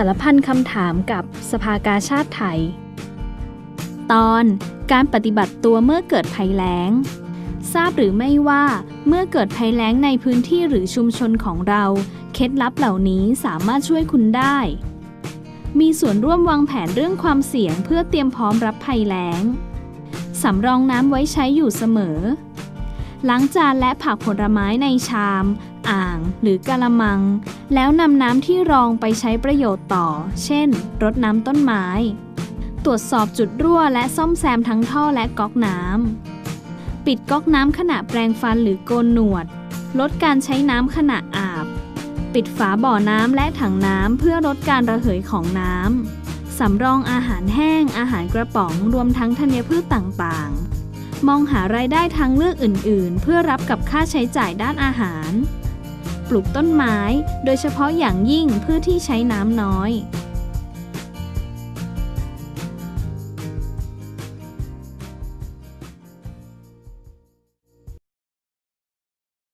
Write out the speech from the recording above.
ารพันคำถามกับสภากาชาติไทย ตอนการปฏิบัติตัวเมื่อเกิดภัยแล้ง ทราบหรือไม่ว่าเมื่อเกิดภัยแล้งในพื้นที่หรือชุมชนของเรา เคล็ดลับเหล่านี้สามารถช่วยคุณได้ มีส่วนร่วมวางแผนเรื่องความเสี่ยงเพื่อเตรียมพร้อมรับภัยแล้ง สำรองน้ำไว้ใช้อยู่เสมอ ล้างจานและผักผลไม้ในชาม อ่างหรือกะละมัง แล้วนำน้ำที่รองไปใช้ประโยชน์ต่อ เช่น รดน้ำต้นไม้ ตรวจสอบจุดรั่วและซ่อมแซมทั้งท่อและก๊อกน้ำ ปิดก๊อกน้ำขณะแปรงฟันหรือโกนหนวด ลดการใช้น้ำขณะอาบ ปิดฝาบ่อน้ำและถังน้ำเพื่อลดการระเหยของน้ำ สำรองอาหารแห้ง อาหารกระป๋อง รวมทั้งธัญพืชต่างๆ มองหารายได้ทางเลือกอื่น ๆ เพื่อรับกับค่าใช้จ่ายด้านอาหาร ปลูกต้นไม้ โดยเฉพาะอย่างยิ่งพืชที่ใช้น้ำน้อย